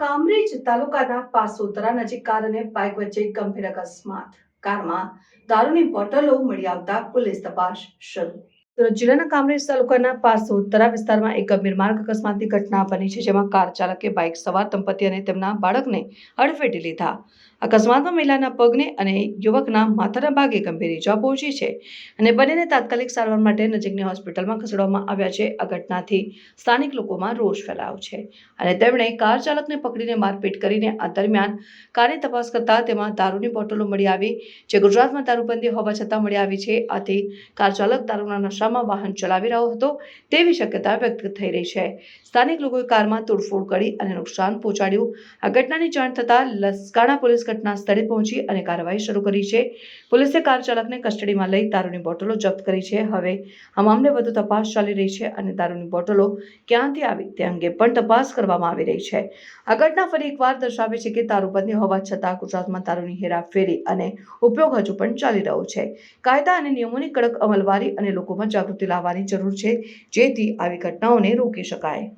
ભરૂચ તાલુકાના પાસોતરા નજીક કાર અને બાઇક વચ્ચે ગંભીર અકસ્માત. કારમાં દારૂની બોટલો મળી આવતા પોલીસ તપાસ શરૂ. સુરત જિલ્લાના કામરેજ તાલુકાના પાસોતરા વિસ્તારમાં એક ગંભીર માર્ગ અકસ્માતની ઘટના બની છે, જેમાં કાર ચાલકે બાઇક સવાર દંપતી અને તેમના બાળકને અડફેટી લીધા. અકસ્માતમાં મહિલાના પગને અને યુવકના માથાના ભાગે ગંભીર ઇજા પહોંચી છે અને બંનેને તાત્કાલિક સારવાર માટે નજીકની હોસ્પિટલમાં ખસેડવામાં આવ્યા છે. આ ઘટનાથી સ્થાનિક લોકોમાં રોષ ફેલાયો છે અને તેમણે કાર ચાલકને પકડીને મારપીટ કરીને આ દરમિયાન કારની તપાસ કરતા તેમાં દારૂની બોટલો મળી આવી, જે ગુજરાતમાં દારૂબંધી હોવા છતાં મળી આવી છે. આથી કાર ચાલક દારૂના નશામાં વાહન ચલાવી રહ્યો હતો, તેવી શક્યતા વ્યક્ત થઈ રહી છે. સ્થાનિક લોકોએ કારમાં તોડફોડ કરી અને નુકસાન પહોંચાડ્યું. આ ઘટનાની જાણ થતાં લસકાણા પોલીસ ઘટના સ્થળે પહોંચી અને કાર્યવાહી શરૂ કરી છે. પોલીસે કાર ચાલકને કસ્ટડીમાં લઈ દારૂની બોટલો જપ્ત કરી છે. હવે આ મામલે વધુ તપાસ ચાલી રહી છે અને દારૂની બોટલો ક્યાંથી આવી તે અંગે પણ તપાસ કરવામાં આવી રહી છે. આ ઘટના ફરી એકવાર દર્શાવે છે કે દારૂબંધી હોવા છતાં ગુજરાતમાં દારૂની હેરાફેરી અને ઉપયોગ હજુ પણ ચાલી રહ્યો છે. કાયદા અને નિયમોની કડક અમલવારી અને લોકોમાં જાગૃતિ લાવવાની જરૂર છે જેથી આવી ઘટનાઓને રોકી શકાય.